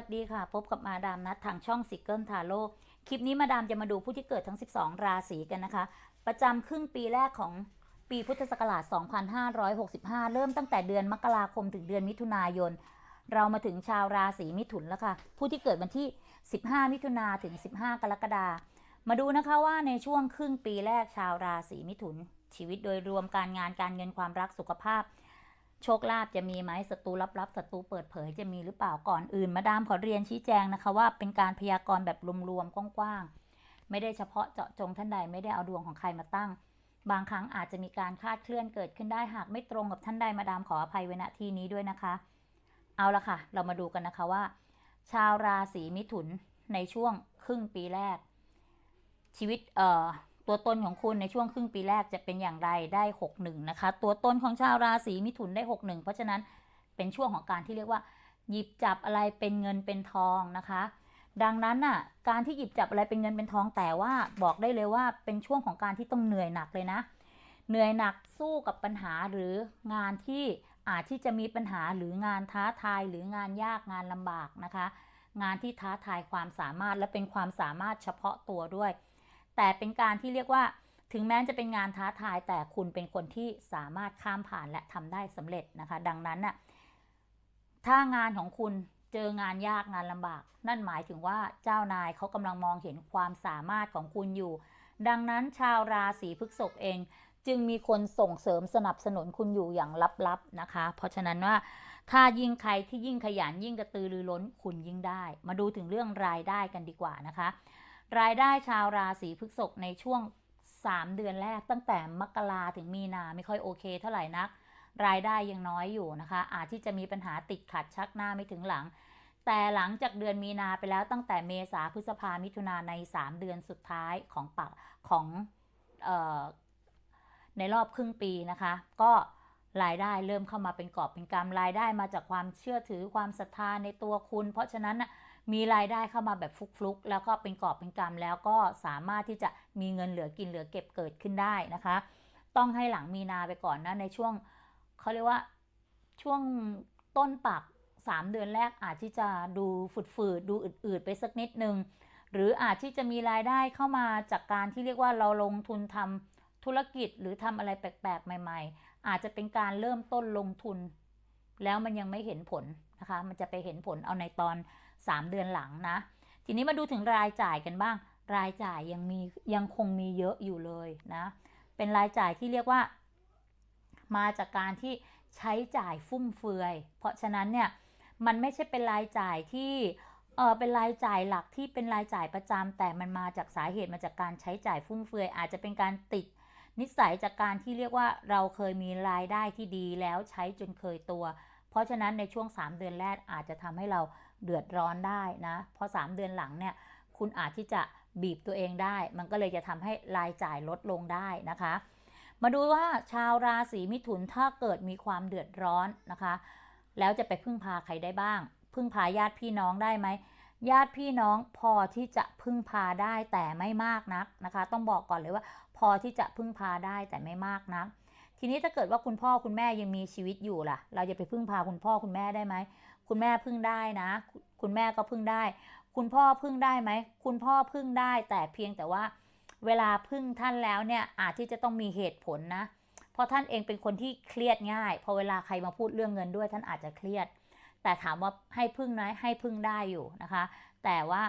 วัสดีค่ะ พบกับมาดามนัดทางช่องซิกเกิลทาโร่คลิปนี้มาดามจะมาดูผู้ที่เกิดทั้ง 12 ราศีกันนะคะ ประจำครึ่งปีแรกของปีพุทธศักราช 2565 เริ่มตั้งแต่เดือนมกราคมถึงเดือนมิถุนายน เรามาถึงชาวราศีมิถุนแล้วค่ะ ผู้ที่เกิดวันที่ 15 มิถุนาถึง 15 กรกฎาคมมาดูนะคะว่าในช่วงครึ่งปีแรกชาวราศีมิถุน ชีวิตโดยรวมการงานการเงินความรักสุขภาพ โชคลาภจะมีไหมศัตรูลับๆศัตรูเปิดเผยจะมีหรือเปล่าก่อนอื่น มาดามขอเรียนชี้แจงนะคะว่าเป็นการพยากรณ์แบบรวมๆกว้างๆไม่ได้เฉพาะเจาะจงท่านใดไม่ได้เอาดวงของใครมาตั้ง บางครั้งอาจจะมีการคาดเคลื่อนเกิดขึ้นได้หากไม่ตรงกับท่านใดมาดามขออภัยไว้ณที่นี้ด้วยนะคะ เอาละค่ะ เรามาดูกันนะคะว่า ชาวราศีมิถุนในช่วงครึ่งปีแรก ชีวิตเอ่อ ตัวตนของคุณในช่วงครึ่งปีแรกจะเป็นอย่างไรได้ 61 นะคะ ตัวตนของชาวราศีมิถุนได้ 61 เพราะฉะนั้นเป็นช่วงของการที่เรียกว่า หยิบจับอะไรเป็นเงินเป็นทองนะคะ ดังนั้นน่ะการที่หยิบจับอะไรเป็นเงินเป็นทองแต่ว่าบอกได้เลยว่าเป็นช่วงของการที่ต้องเหนื่อยหนักเลยนะ เหนื่อยหนักสู้กับปัญหาหรืองานที่อาจที่จะมีปัญหาหรืองานท้าทายหรืองานยากงานลำบากนะคะ งานที่ท้าทายความสามารถและเป็นความสามารถเฉพาะตัวด้วย แต่เป็นการที่เรียกว่า ถึงแม้จะเป็นงานท้าทาย แต่คุณเป็นคนที่สามารถข้ามผ่านและทำได้สำเร็จนะคะ ดังนั้นน่ะถ้างานของคุณเจองานยากงานลำบาก นั่นหมายถึงว่าเจ้านายเขากำลังมองเห็นความสามารถของคุณอยู่ ดังนั้นชาวราศีพฤษภเองจึงมีคนส่งเสริมสนับสนุนคุณอยู่อย่างลับๆนะคะ เพราะฉะนั้นว่าถ้ายิ่งใครที่ยิ่งขยันยิ่งกระตือรือร้นคุณยิ่งได้ มาดูถึงเรื่องรายได้กันดีกว่านะคะ รายได้ชาวราศีพฤษภในช่วง 3 เดือนแรกตั้งแต่มกราถึงมีนาไม่ค่อยโอเคเท่าไหร่นัก รายได้ยังน้อยอยู่นะคะ อาจที่จะมีปัญหาติดขัดชักหน้าไม่ถึงหลัง แต่หลังจากเดือนมีนาไปแล้วตั้งแต่เมษาพฤษภามิถุนาใน 3 เดือนสุดท้ายของปักของออในรอบครึ่งปีนะคะ ก็รายได้เริ่มเข้ามาเป็นกอบเป็นกำรายได้มาจากความเชื่อถือความศรัทธาในตัวคุณ เพราะฉะนั้นนะ มีรายได้เข้ามาแบบฟลุกๆ แล้วก็เป็นกอบเป็นกำแล้วก็สามารถที่จะมีเงินเหลือกินเหลือเก็บเกิดขึ้นได้นะคะ ต้องให้หลังมีนาไปก่อนนะในช่วงเขาเรียกว่าช่วงต้นปัก3 เดือนแรกอาจที่จะดูฝืดๆดูอืดๆไปสักนิดนึง หรืออาจที่จะมีรายได้เข้ามาจากการที่เรียกว่าเราลงทุนทำธุรกิจหรือทำอะไรแปลกๆ ใหม่ ๆ อาจจะเป็นการเริ่มต้นลงทุน แล้วมันยังไม่เห็นผลนะคะ มันจะไปเห็นผลเอาในตอน 3 เดือนหลังนะ ทีนี้มาดูถึงรายจ่ายกันบ้าง รายจ่ายยังมียังคงมีเยอะอยู่เลยนะ เป็นรายจ่ายที่เรียกว่า มาจากการที่ใช้จ่ายฟุ่มเฟือย เพราะฉะนั้นเนี่ยมันไม่ใช่เป็นรายจ่ายที่เออเป็นรายจ่ายหลักที่เป็นรายจ่ายประจำแต่มันมาจากสาเหตุมาจากการใช้จ่ายฟุ่มเฟือย อาจจะเป็นการติดนิสัยจากการที่เรียกว่าเราเคยมีรายได้ที่ดีแล้วใช้จนเคยตัว เพราะฉะนั้นในช่วง 3 เดือนแรกอาจจะทำให้เรา เดือดร้อนได้นะพอ 3 เดือนหลังเนี่ยคุณอาจที่จะบีบตัวเองได้ มันก็เลยจะทำให้รายจ่ายลดลงได้นะคะ มาดูว่าชาวราศีมิถุนถ้าเกิดมีความเดือดร้อนนะคะ แล้วจะไปพึ่งพาใครได้บ้าง พึ่งพาญาติพี่น้องได้ไหมญาติพี่น้องพอที่จะพึ่งพาได้แต่ไม่มากนักนะคะ ต้องบอกก่อนเลยว่า พอที่จะพึ่งพาได้แต่ไม่มากนัก ทีนี้ถ้าเกิดว่าคุณพ่อคุณแม่ยังมีชีวิตอยู่ล่ะ เราจะไปพึ่งพาคุณพ่อคุณแม่ได้ไหม คุณแม่พึ่งได้นะ คุณแม่ก็พึ่งได้ คุณพ่อพึ่งได้ไหม คุณพ่อพึ่งได้ แต่เพียงแต่ว่า เวลาพึ่งท่านแล้วเนี่ยอาจที่จะต้องมีเหตุผลนะ เพราะท่านเองเป็นคนที่เครียดง่าย พอเวลาใครมาพูดเรื่องเงินด้วย ท่านอาจจะเครียด แต่ถามว่าให้พึ่งน้อยให้พึ่งได้อยู่นะคะ แต่ว่า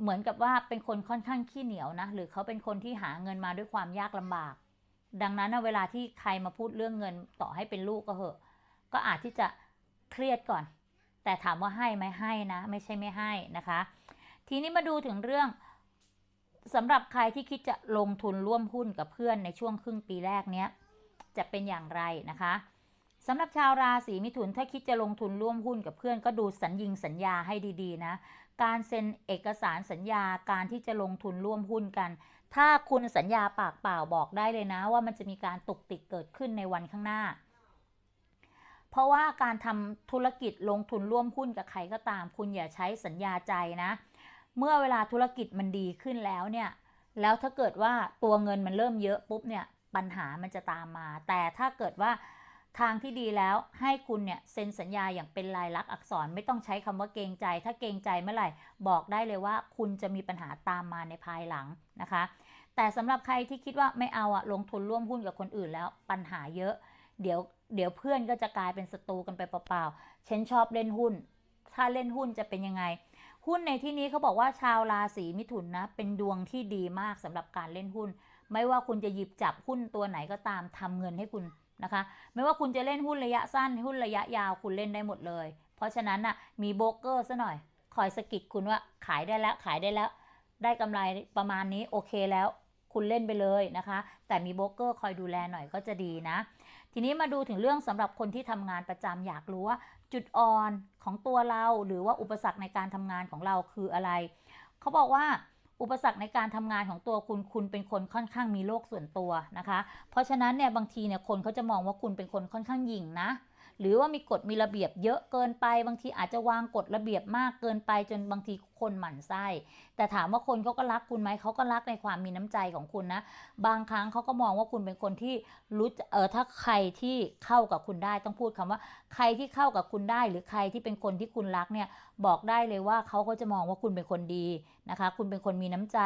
เหมือนกับว่าเป็นคนค่อนข้างขี้เหนียวนะ หรือเขาเป็นคนที่หาเงินมาด้วยความยากลำบาก ดังนั้นเวลาที่ใครมาพูดเรื่องเงินต่อให้เป็นลูกก็เหอะ ก็อาจที่จะเครียดก่อน แต่ถามว่าให้ไหมให้นะ ไม่ใช่ไม่ให้นะคะ ทีนี้มาดูถึงเรื่องสำหรับใครที่คิดจะลงทุนร่วมหุ้นกับเพื่อนในช่วงครึ่งปีแรกเนี้ยจะเป็นอย่างไรนะคะสำหรับชาวราศีมิถุนถ้าคิดจะลงทุนร่วมหุ้นกับเพื่อนก็ดูสัญญิงสัญญาให้ดีๆนะ การเซ็นเอกสารสัญญาการที่จะลงทุนร่วมหุ้นกัน ถ้าคุณสัญญาปากเปล่าบอกได้เลยนะ ว่ามันจะมีการตุกติกเกิดขึ้นในวันข้างหน้า เพราะว่าการทำธุรกิจลงทุนร่วมหุ้นกับใครก็ตาม คุณอย่าใช้สัญญาใจนะ เมื่อเวลาธุรกิจมันดีขึ้นแล้วเนี่ย แล้วถ้าเกิดว่าตัวเงินมันเริ่มเยอะปุ๊บเนี่ยปัญหามันจะตามมา แต่ถ้าเกิดว่าทางที่ดีแล้วให้คุณเนี่ยเซ็นสัญญาอย่างเป็นลายลักษณ์อักษรไม่ต้องใช้คำว่าเกรงใจ ถ้าเกรงใจเมื่อไหร่บอกได้เลยว่า คุณจะมีปัญหาตามมาในภายหลังนะคะ แต่สำหรับใครที่คิดว่าไม่เอาอะลงทุนร่วมหุ้นกับคนอื่นแล้วปัญหาเยอะ เดี๋ยว เดี๋ยวเพื่อนก็จะกลายเป็นศัตรูกันไปเปล่าๆฉันชอบเล่นหุ้น ถ้าเล่นหุ้นจะเป็นยังไง หุ้นในที่นี้เขาบอกว่าชาวราศีมิถุนนะ เป็นดวงที่ดีมากสำหรับการเล่นหุ้น ไม่ว่าคุณจะหยิบจับหุ้นตัวไหนก็ตามทำเงินให้คุณนะคะ ไม่ว่าคุณจะเล่นหุ้นระยะสั้นหุ้นระยะยาวคุณเล่นได้หมดเลย เพราะฉะนั้นน่ะมีโบรกเกอร์ซะหน่อย คอยสกิดคุณว่าขายได้แล้วขายได้แล้ว ได้กำไรประมาณนี้โอเคแล้ว คุณเล่นไปเลยนะคะ แต่มีโบรกเกอร์คอยดูแลหน่อยก็จะดีนะ ทีนี้มาดูถึงเรื่องสำหรับคนที่ทำงานประจำอยากรู้ว่า จุดอ่อนของตัวเราหรือว่าอุปสรรคในการทำงานของเราคืออะไร เขาบอกว่าอุปสรรคในการทำงานของตัวคุณ คุณเป็นคนค่อนข้างมีโลกส่วนตัวนะคะ เพราะฉะนั้นเนี่ยบางทีเนี่ยคนเขาจะมองว่าคุณเป็นคนค่อนข้างหยิ่งนะ หรือว่ามีกฎมีระเบียบเยอะเกินไป บางทีอาจจะวางกฎระเบียบมากเกินไปจนบางที คนหมั่นไส้ แต่ถามว่าคนเขาก็รักคุณไหมเขาก็รักในความมีน้ำใจของคุณนะ บางครั้งเขาก็มองว่าคุณเป็นคนที่รู้เออถ้าใครที่เข้ากับคุณได้ต้องพูดคำว่า ใครที่เข้ากับคุณได้ หรือใครที่เป็นคนที่คุณรักเนี่ยบอกได้เลยว่าเขาก็จะมองว่าคุณเป็นคนดีนะคะ คุณเป็นคนมีน้ำใจ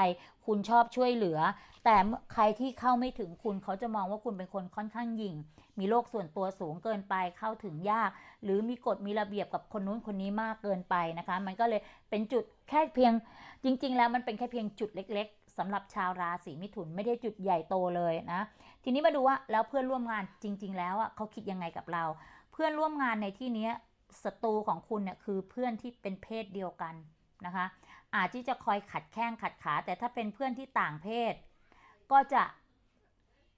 คุณชอบช่วยเหลือ แต่ใครที่เข้าไม่ถึงคุณเขาจะมองว่าคุณเป็นคนค่อนข้างหยิ่ง มีโลกส่วนตัวสูงเกินไปเข้าถึงยาก หรือมีกฎมีระเบียบกับคนนู้นคนนี้มากเกินไปนะคะ มันก็เลยเป็นจุดแค่เพียงจริง ๆ แล้วมันเป็นแค่เพียงจุดเล็ก ๆสำหรับชาวราศีมิถุนไม่ได้จุดใหญ่โตเลยนะ ทีนี้มาดูว่าแล้วเพื่อนร่วมงานจริง ๆ แล้วอะเขาคิดยังไงกับเรา เพื่อนร่วมงานในที่นี้ศัตรูของคุณเนี่ยคือเพื่อนที่เป็นเพศเดียวกันนะคะ อาจที่จะคอยขัดแข้งขัดขา แต่ถ้าเป็นเพื่อนที่ต่างเพศ ก็จะ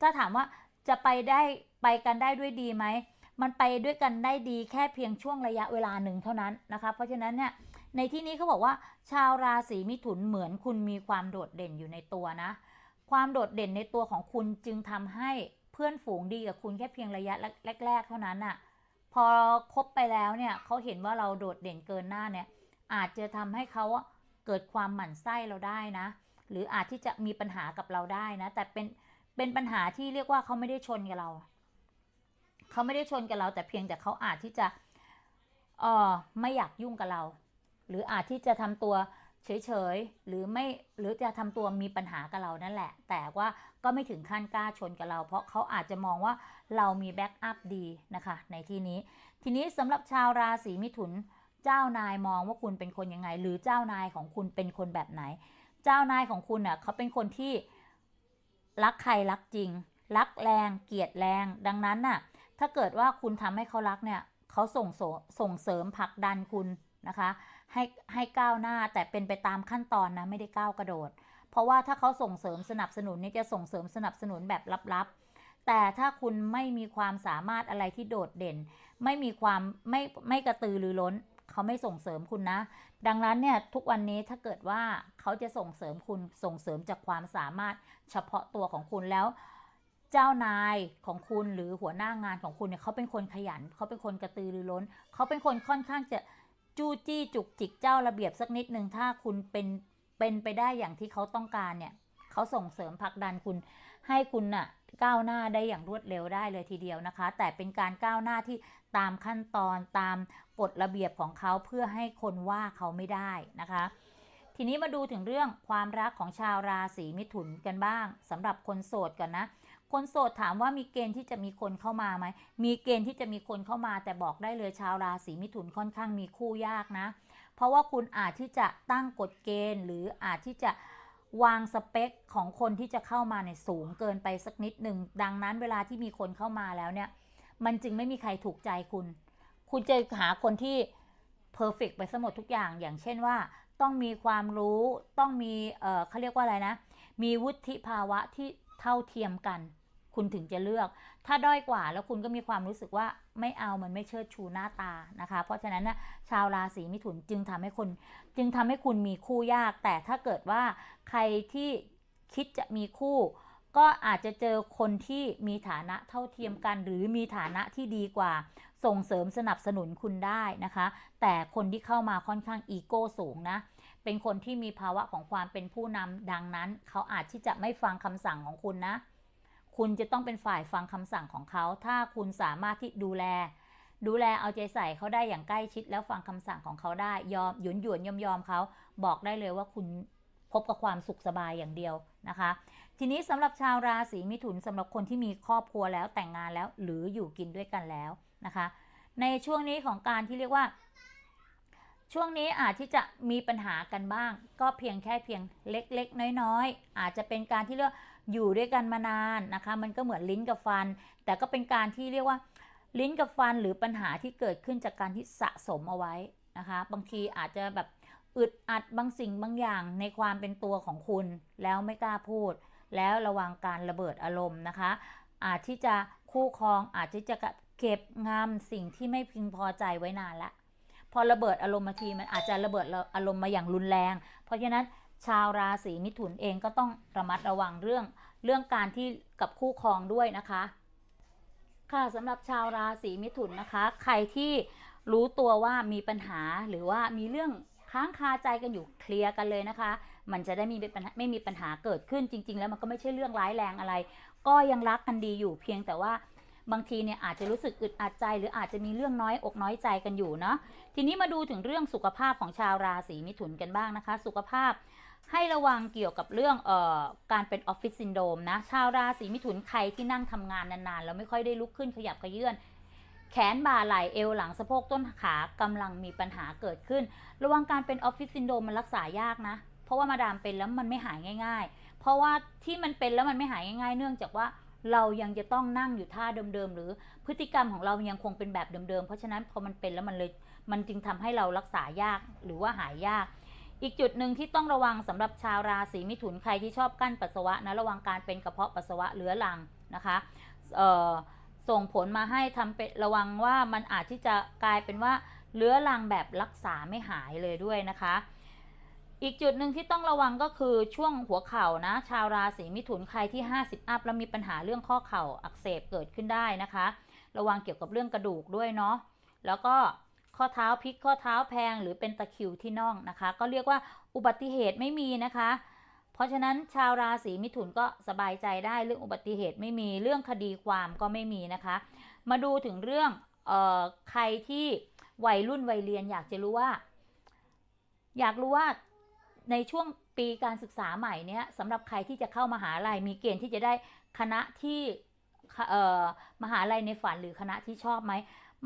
ถ้าถามว่าจะไปได้ไปกันได้ด้วยดีไหม มันไปด้วยกันได้ดีแค่เพียงช่วงระยะเวลาหนึ่งเท่านั้นนะคะ เพราะฉะนั้นเนี่ยในที่นี้เขาบอกว่า ชาวราศีมิถุนเหมือนคุณมีความโดดเด่นอยู่ในตัวนะ ความโดดเด่นในตัวของคุณจึงทำให้เพื่อนฝูงดีกับคุณแค่เพียงระยะแรก ๆ เท่านั้นน่ะพอคบไปแล้วเนี่ยเขาเห็นว่าเราโดดเด่นเกินหน้าเนี่ย อาจจะทำให้เขาเกิดความหมั่นไส้เราได้นะ หรืออาจที่จะมีปัญหากับเราได้นะ แต่เป็นเป็นปัญหาที่เรียกว่าเขาไม่ได้ชนกับเรา เขาไม่ได้ชนกับเรา แต่เพียงแต่เขาอาจที่จะเออไม่อยากยุ่งกับเรา หรืออาจที่จะทำตัวเฉยๆหรือไม่หรือจะทำตัวมีปัญหากับเรานั่นแหละ แต่ว่าก็ไม่ถึงขั้นกล้าชนกับเรา เพราะเขาอาจจะมองว่าเรามีแบ็กอัพดีนะคะ ในที่นี้ ทีนี้สำหรับชาวราศีมิถุนเจ้านายมองว่าคุณเป็นคนยังไง หรือเจ้านายของคุณเป็นคนแบบไหน เจ้านายของคุณน่ะเขาเป็นคนที่รักใครรักจริง รักแรง เกลียดแรง ดังนั้นน่ะ ถ้าเกิดว่าคุณทำให้เขารักเนี่ยเขาส่งโสส่งเสริมผลักดันคุณนะคะ ให้ให้ก้าวหน้าแต่เป็นไปตามขั้นตอนนะไม่ได้ก้าวกระโดด เพราะว่าถ้าเขาส่งเสริมสนับสนุนนี่จะส่งเสริมสนับสนุนแบบลับๆ แต่ถ้าคุณไม่มีความสามารถอะไรที่โดดเด่น ไม่มีความไม่ไม่กระตือรือร้นเขาไม่ส่งเสริมคุณนะ ดังนั้นเนี่ยทุกวันนี้ถ้าเกิดว่าเขาจะส่งเสริมคุณส่งเสริมจากความสามารถเฉพาะตัวของคุณแล้ว จ้านายของคุณหรือหัวหน้างานของคุณเนี่ยเขาเป็นคนขยัน เขาเป็นคนกระตือรือร้น เขาเป็นคนค่อนข้างจะจู้จี้จุกจิกเจ้าระเบียบสักนิดหนึ่งถ้าคุณเป็นเป็นไปได้อย่างที่เขาต้องการเนี่ยเขาส่งเสริมผลักดันคุณให้คุณน่ะก้าวหน้าได้อย่างรวดเร็วได้เลยทีเดียวนะคะ แต่เป็นการก้าวหน้าที่ตามขั้นตอนตามกฎระเบียบของเขาเพื่อให้คนว่าเขาไม่ได้นะคะ ทีนี้มาดูถึงเรื่องความรักของชาวราศีมิถุนกันบ้างสำหรับคนโสดกันนะ คนโสดถามว่ามีเกณฑ์ที่จะมีคนเข้ามาไหม มีเกณฑ์ที่จะมีคนเข้ามา แต่บอกได้เลยชาวราศีมิถุนค่อนข้างมีคู่ยากนะ เพราะว่าคุณอาจที่จะตั้งกฎเกณฑ์ หรืออาจที่จะวางสเปคของคนที่จะเข้ามาเนี่ยสูงเกินไปสักนิดหนึ่ง ดังนั้นเวลาที่มีคนเข้ามาแล้วเนี่ย มันจึงไม่มีใครถูกใจคุณ คุณจะหาคนที่เพอร์เฟกไปสมดทุกอย่าง อย่างเช่นว่า ต้องมีความรู้ ต้องมี เออเขาเรียกว่าอะไรนะ มีวุฒิภาวะที่ เท่าเทียมกัน คุณถึงจะเลือก ถ้าด้อยกว่าแล้วคุณก็มีความรู้สึกว่าไม่เอามันไม่เชิดชูหน้าตานะคะ เพราะฉะนั้นนะชาวราศีมิถุนจึงทำให้คนจึงทำให้คุณมีคู่ยาก แต่ถ้าเกิดว่าใครที่คิดจะมีคู่ ก็อาจจะเจอคนที่มีฐานะเท่าเทียมกัน หรือมีฐานะที่ดีกว่า ส่งเสริมสนับสนุนคุณได้นะคะ แต่คนที่เข้ามาค่อนข้างอีโก้สูงนะ เป็นคนที่มีภาวะของความเป็นผู้นำดังนั้น เขาอาจที่จะไม่ฟังคำสั่งของคุณนะ คุณจะต้องเป็นฝ่ายฟังคำสั่งของเขา ถ้าคุณสามารถที่ดูแล ดูแลเอาใจใส่เขาได้อย่างใกล้ชิด แล้วฟังคำสั่งของเขาได้ยอมหยุนหยวนยอมยอมเขาบอกได้เลยว่าคุณพบกับความสุขสบายอย่างเดียวนะคะ ทีนี้สำหรับชาวราศีมิถุนสำหรับคนที่มีครอบครัวแล้วแต่งงานแล้ว หรืออยู่กินด้วยกันแล้วนะคะ ในช่วงนี้ของการที่เรียกว่า ช่วงนี้อาจที่จะมีปัญหากันบ้าง ก็เพียงแค่เพียงเล็กๆ น้อยๆ อาจจะเป็นการที่เรียกว่าอยู่ด้วยกันมานานนะคะ มันก็เหมือนลิ้นกับฟัน แต่ก็เป็นการที่เรียกว่าลิ้นกับฟันหรือปัญหาที่เกิดขึ้นจากการที่สะสมเอาไว้นะคะ บางทีอาจจะแบบอึดอัดบางสิ่งบางอย่างในความเป็นตัวของคุณแล้วไม่กล้าพูด แล้วระวังการระเบิดอารมณ์นะคะ อาจที่จะคู่ครองอาจที่จะเก็บงำสิ่งที่ไม่พึงพอใจไว้นานละ อระเบิดอารมณ์มาทีมันอาจจะระเบิดอารมณ์มาอย่างรุนแรง เพราะฉะนั้นชาวราศีมิถุนเองก็ต้องระมัดระวังเรื่องเรื่องการที่กับคู่ครองด้วยนะคะ ค่ะสำหรับชาวราศีมิถุนนะคะ ใครที่รู้ตัวว่ามีปัญหาหรือว่ามีเรื่องค้างคาใจกันอยู่เคลียร์กันเลยนะคะ มันจะได้มีปัญหาไม่มีปัญหาเกิดขึ้นจริง ๆ แล้วมันก็ไม่ใช่เรื่องร้ายแรงอะไร ก็ยังรักกันดีอยู่เพียงแต่ว่า บางทีเนี่ยอาจจะรู้สึกอึดอัดใจ หรืออาจจะมีเรื่องน้อยอกน้อยใจกันอยู่เนาะทีนี้มาดูถึงเรื่องสุขภาพของชาวราศีมิถุนกันบ้างนะคะ สุขภาพให้ระวังเกี่ยวกับเรื่องเอ่อการเป็นออฟฟิศซินโดรมนะ ชาวราศีมิถุนใครที่นั่งทำงานนานๆ แล้วไม่ค่อยได้ลุกขึ้นขยับขยื่นแขนบ่าไหล่เอวหลังสะโพกต้นขากำลังมีปัญหาเกิดขึ้น ระวังการเป็นออฟฟิศซินโดรมมันรักษายากนะ เพราะว่ามาดามเป็นแล้วมันไม่หายง่าย ๆ เพราะว่าที่มันเป็นแล้วมันไม่หายง่าย ๆ เนื่องจากว่า เรายังจะต้องนั่งอยู่ท่าเดิมๆหรือพฤติกรรมของเรายังคงเป็นแบบเดิมๆเพราะฉะนั้นพอมันเป็นแล้วมันเลยมันจึงทำให้เรารักษายากหรือว่าหายยาก อีกจุดหนึ่งที่ต้องระวังสำหรับชาวราศีมิถุนใครที่ชอบกั้นปัสสาวะนะระวังการเป็นกระเพาะปัสสาวะเรื้อรังนะคะส่งผลมาให้ทำเป็นระวังว่ามันอาจที่จะกลายเป็นว่าเรื้อรังแบบรักษาไม่หายเลยด้วยนะคะ อีกจุดหนึ่งที่ต้องระวังก็คือช่วงหัวเข่านะ ชาวราศีมิถุนใครที่ 50 อัพแล้วมีปัญหาเรื่องข้อเข่าอักเสบเกิดขึ้นได้นะคะ ระวังเกี่ยวกับเรื่องกระดูกด้วยเนาะแล้วก็ข้อเท้าพลิกข้อเท้าแพงหรือเป็นตะคิวที่น่องนะคะ ก็เรียกว่าอุบัติเหตุไม่มีนะคะ เพราะฉะนั้นชาวราศีมิถุนก็สบายใจได้เรื่องอุบัติเหตุไม่มีเรื่องคดีความก็ไม่มีนะคะ มาดูถึงเรื่องเอ่อใครที่วัยรุ่นวัยเรียนอยากจะรู้ว่า อยากรู้ว่า ในช่วงปีการศึกษาใหม่เนี้ยสำหรับใครที่จะเข้ามหาลัยมีเกณฑ์ที่จะได้คณะที่เอ่อมหาลัยในฝันหรือคณะที่ชอบไหม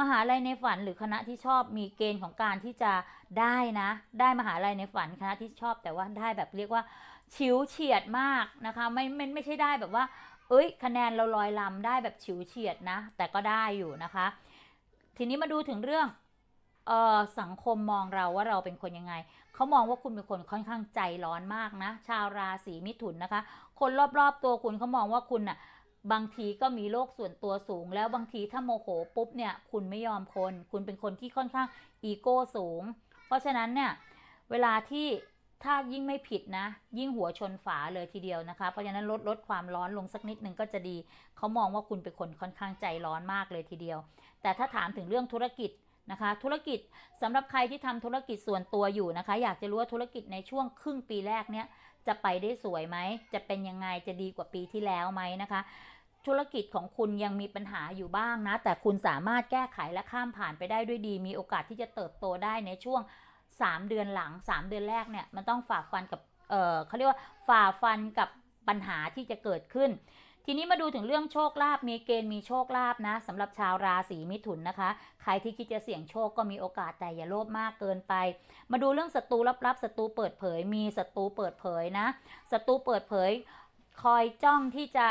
มหาลัยในฝันหรือคณะที่ชอบมีเกณฑ์ของการที่จะได้นะ ได้มหาลัยในฝันคณะที่ชอบ แต่ว่าได้แบบเรียกว่าฉิวเฉียดมากนะคะไม่ไม่ไม่ใช่ได้แบบว่า เอ้ย คะแนนเราลอยลำได้แบบฉิวเฉียดนะ แต่ก็ได้อยู่นะคะ ทีนี้มาดูถึงเรื่องเออสังคมมองเราว่าเราเป็นคนยังไง เขามองว่าคุณเป็นคนค่อนข้างใจร้อนมากนะ ชาวราศีมิถุนนะคะ คนรอบๆตัวคุณเขามองว่าคุณน่ะบางทีก็มีโลกส่วนตัวสูง แล้วบางทีถ้าโมโหปุ๊บเนี่ยคุณไม่ยอมคน คุณเป็นคนที่ค่อนข้างอีโก้สูง เพราะฉะนั้นเนี่ยเวลาที่ถ้ายิ่งไม่ผิดนะ ยิ่งหัวชนฝาเลยทีเดียวนะคะ เพราะฉะนั้นลดลดความร้อนลงสักนิดนึงก็จะดี เขามองว่าคุณเป็นคนค่อนข้างใจร้อนมากเลยทีเดียว แต่ถ้าถามถึงเรื่องธุรกิจ นะคะ ธุรกิจสำหรับใครที่ทำธุรกิจส่วนตัวอยู่นะคะ อยากจะรู้ว่าธุรกิจในช่วงครึ่งปีแรกเนี้ยจะไปได้สวยไหม จะเป็นยังไงจะดีกว่าปีที่แล้วไหมนะคะ ธุรกิจของคุณยังมีปัญหาอยู่บ้างนะ แต่คุณสามารถแก้ไขและข้ามผ่านไปได้ด้วยดี มีโอกาสที่จะเติบโตได้ในช่วง 3 เดือนหลัง 3 เดือนแรกเนี่ยมันต้องฝ่าฟันกับเออเขาเรียกว่าฝ่าฟันกับปัญหาที่จะเกิดขึ้น ทีนี้มาดูถึงเรื่องโชคลาภมีเกณฑ์มีโชคลาภนะสำหรับชาวราศีมิถุนนะคะ ใครที่คิดจะเสี่ยงโชคก็มีโอกาสแต่อย่าโลภมากเกินไป มาดูเรื่องศัตรูลับๆศัตรูเปิดเผย มีศัตรูเปิดเผยนะศัตรูเปิดเผย คอยจ้องที่จะ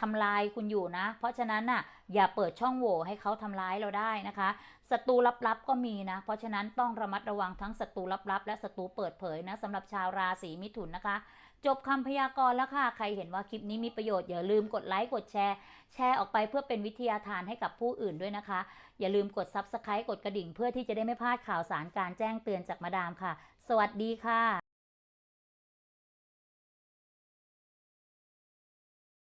ทำลายคุณอยู่นะ เพราะฉะนั้นน่ะอย่าเปิดช่องโหว่ให้เขาทำร้ายเราได้นะคะศัตรูลับๆก็มีนะ เพราะฉะนั้นต้องระมัดระวังทั้งศัตรูลับๆและศัตรูเปิดเผยนะสำหรับชาวราศีมิถุนนะคะ จบคำพยากรณ์แล้วค่ะ ใครเห็นว่าคลิปนี้มีประโยชน์อย่าลืมกดไลค์กดแชร์ แชร์ออกไปเพื่อเป็นวิทยาทานให้กับผู้อื่นด้วยนะคะ อย่าลืมกด Subscribe กดกระดิ่ง เพื่อที่จะได้ไม่พลาดข่าวสารการแจ้งเตือนจากมาดามค่ะ สวัสดีค่ะ